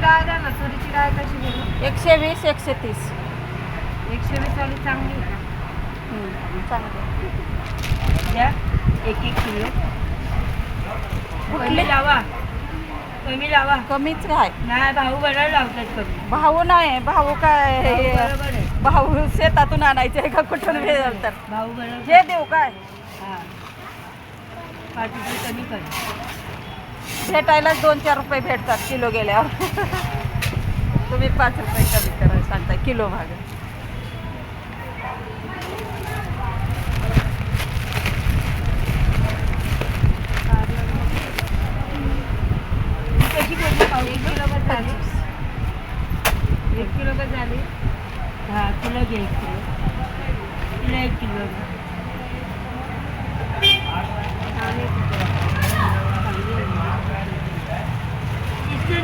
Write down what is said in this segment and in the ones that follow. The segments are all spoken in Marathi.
डाळ द्या ना तुरीची डाळ कशी गेली? एकशे वीस एकशे तीस. एकशे वीस वाली चांगली आहे का? चांगलं द्या. एक एक किलो. कुठली? कमी लावा. कमी लावा. कमीच आहे नाही भाऊ बरोबर लावतात कमी. भाऊ नाही भाऊ काय? भाऊ बरोबर आहे. भाऊ शेतातून आणायचे आहे का कुठून भाऊ बरोबर हे देऊ काय? हा. पाच रुपये कमी कर. भेटायलाच दोन चार रुपये भेटतात किलो गेल्यावर. तुम्ही पाच रुपये कमी करायला सांगता किलो मागे. एक किलो का झाली. एक किलो बस झाली. हा तुला घे एक किलो तिला एक किलो घे. चांगली आहे ती डाळ. चांगली आहे.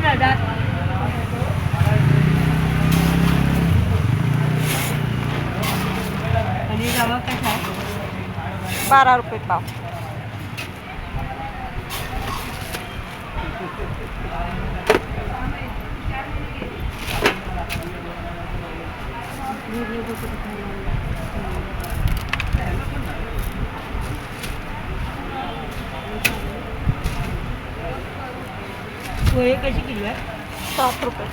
इथे ना दात आणि रवा कसा पोहे कशी किलो आहे? सात रुपये.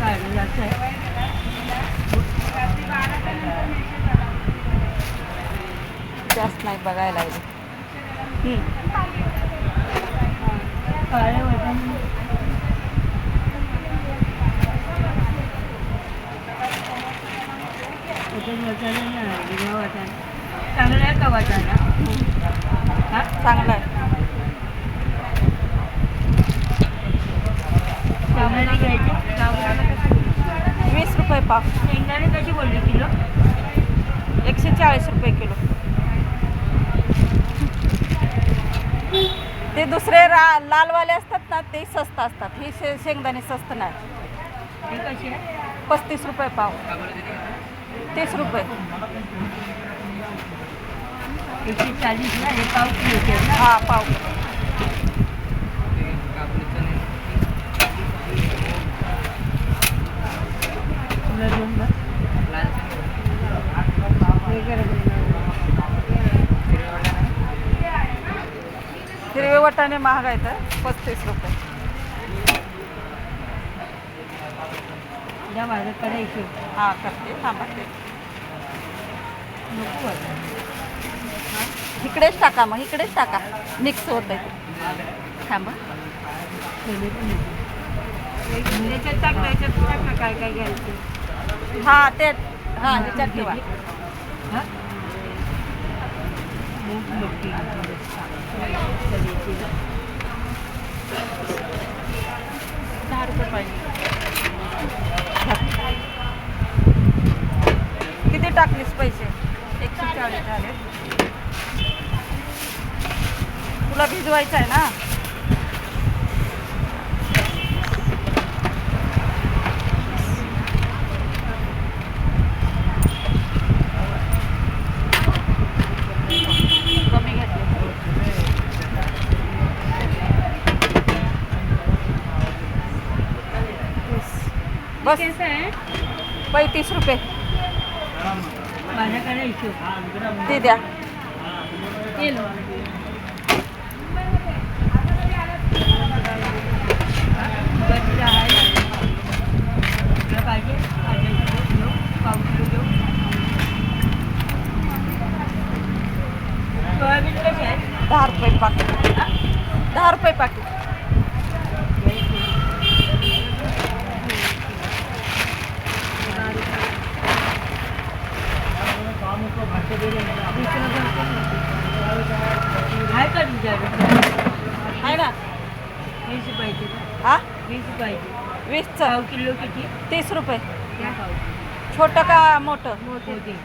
काढलं जातं. आहे जास्त नाही बघायला लागले. हम्म. काळे वजन वजन वजन आहे ना हिरवा वजन चांगला आहे का हा? चांगलं आहे. शेंगदाणे घ्यायचे. गेला? वीस रुपये पाव. शेंगदाणे कशी बोलली किलो? एकशे चाळीस रुपये किलो. ते दुसरे रा लालवाले असतात ना ते स्वस्त असतात. ही शे शेंगदाणे स्वस्त नाही. कशी आहे? पस्तीस रुपये पाव. तीस रुपये. एकशे चाळीसला हे पाव आहे ना हा पाव तुला दोन हे आहे. हिरवे वाटाणे महाग आहेत पस्तीस रुपये. द्या माझ्याकडे इथे हा करते. थांबा ते नको वजन इकडेच टाका मग इकडेच टाका. मिक्स होत आहे थांबा. एक- याच्यात काय काय घ्यायचं हा ते हा ह्याच्यात ठेवा. दहा रुपये पाहिजे किती टाकलीस पैसे? एकशे चाळीस झाले. तुला भिजवायचं आहे ना बस. पैतीस रुपये. माझ्याकडे हिशोब ते द्या. पाहिजे. किलो किती? तीस रुपये. छोटं का मोठं? मोठे का?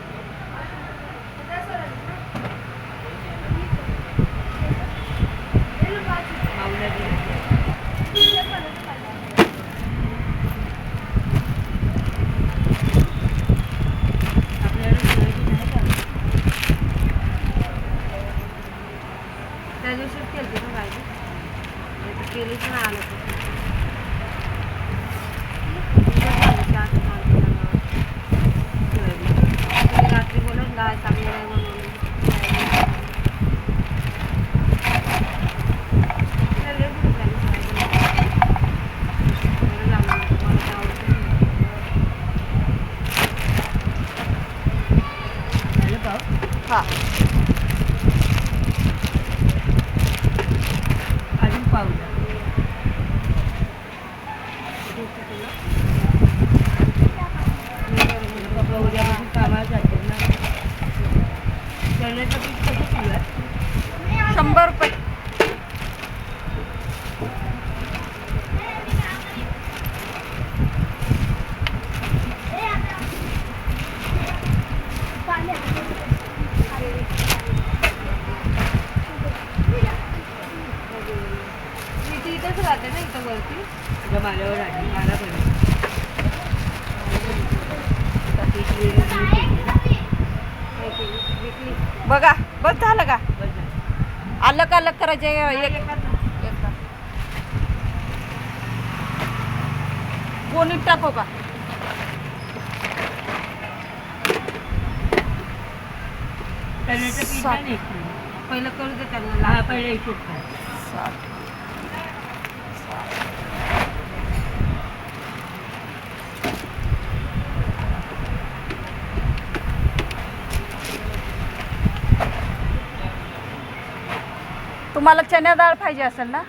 त्या दिवशीच केली ना पाहिजे केली पण आलं तुम्ही रात्री बोलत डाळ चांगली नाही बनवली तिला लय भूक लागली सकाळी. बरं झालं, मला तर आवडतं नाही. झालं पाव हा अजून पाव द्या देते तुला. पप्पा उद्यापासून कामाला जाते ना चण्याचं पीठ कसं किलो आहे शंभर रुपये. मी ती इथंच राहते ना इथं वरती. आली मला पण पीठ वेगळं तुम्ही केलं. माहिती आहे, विकली. बघा बस झालं का. अलग अलग करायचे एक कोणी टाकू का. पहिलं करू दे त्यांना. पहिले इथेच तुम्हाला चण्या डाळ पाहिजे असेल ना.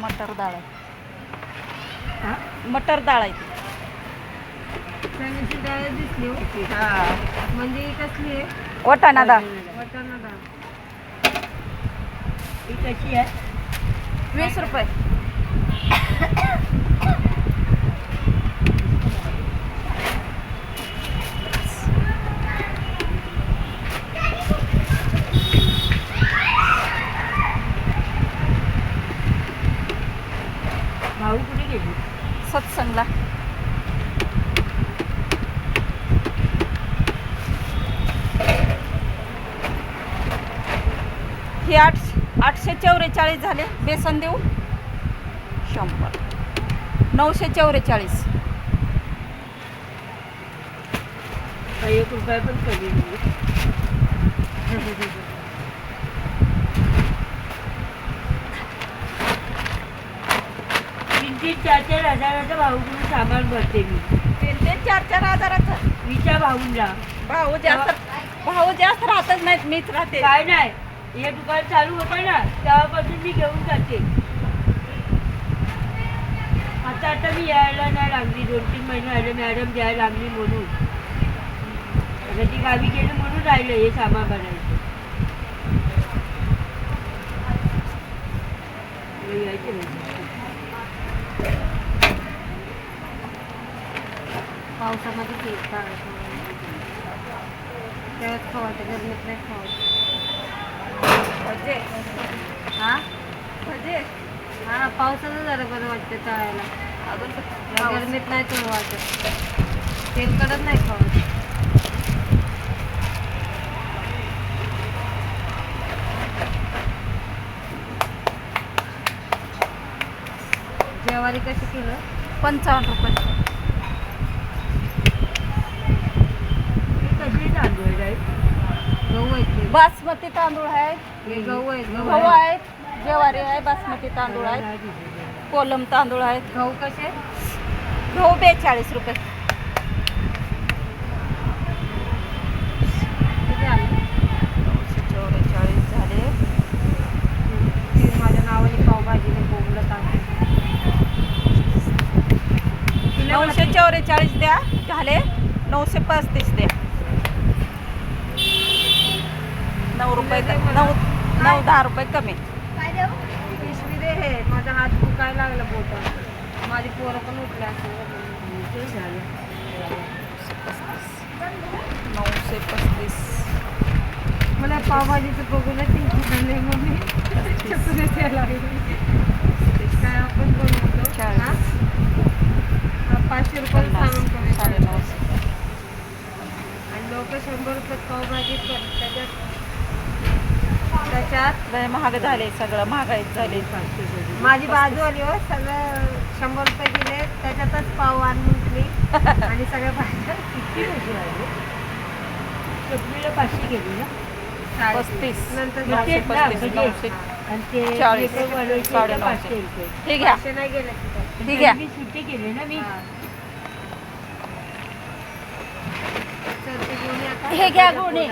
मटर डाळ आहे हा? मटर डाळ आहे ती. चण्याची डाळ दिसली हो. म्हणजे ही कसली आहे वाटाणा डाळ वाटाणा डाळ ही कशी आहे वीस रुपये भाऊ कुठे गेली सत्संगला हे आठ आठशे चौवेचाळीस झाले. बेसन देऊ. शंभर. नऊशे चौवेचाळीस एक रुपया पण कमी तीन तीन चार चार हजाराचं भाऊकडून सामान भरते मी. तीन ते चार चार हजाराचं. विचार भाऊंना. भाऊ जास्त भाऊ जास्त राहतच नाहीत मीच राहते. काय नाही. हे दुकान चालू होतं ना तेव्हापासून मी घेऊन जाते. आता आता मी यायला नाही लागली दोन तीन महिने आले मॅडम द्यायला लागली म्हणून. आता ती गावी गेली म्हणून राहिलं हे सामान बनायचं. मला पावसामध्ये केक काढायचं तेव्हाच खवायचं गरमीत नाही खवायचं भजे. हा? भजे? हा पावसाचं जरा बरं वाटतं तळायला. या गरमीत नाही तळ वाटत. तेल कडत नाही खवायचं ज्वारी कशी किलो? पंचावन्न रुपये हे कशी तांदूळ आहे ताई? गहू आहेत ते. बासमती तांदूळ आहे गहू आहेत गहू गहू आहेत. आहेत ज्वारी आहे बासमती तांदूळ आहे कोलम तांदूळ आहेत. गहू कसे? गहू बेचाळीस रुपये. चौवेचाळीस झाले. ती माझ्या नावाने पावभाजीने नऊशे चौवेचाळीस द्या झाले. नऊशे पस्तीस द्या. नऊ रुपये नऊ नऊ दहा रुपये कमी. पिशवी दे हे माझा हात दुखायला लागला बोटात माझी पोरं पण उठले असेल. ते झालं. नऊशे पस्तीस. मला पावभाजीचं टेन्शन आलंय मम्मी चक्करच यायला लागली. काय आपण बनवतो चाळीस. हा? हा, पाचशे रुपयाला पन्नास सामान कमी साडे पडतं. नऊशे त्याच्यात लय महाग झाले सगळं महागाईत झाले. माझी बाजू आली हो सगळं शंभर रुपये दिले त्याच्यातच पाव आण म्हटली. आणि सगळ्या भाज्या किती चटणीला पाचशे गेली ना? पस्तीस. नंतर मग तेच ना, पस्तीस, म्हणजे- नऊशे. आणि ते चाळीस, makeup वाढवायचे ते साडेनऊशे. पाचशे रुपये. हे घ्या पाचशे नाही गेले तिथं. ठीक आहे. मी सुट्टे केले ना मी. हे. घ्या गोणी.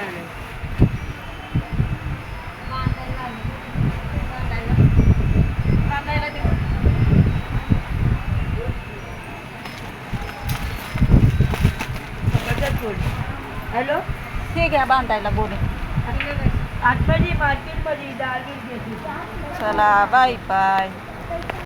हे घ्या बांधायला घेतली. चला बाय बाय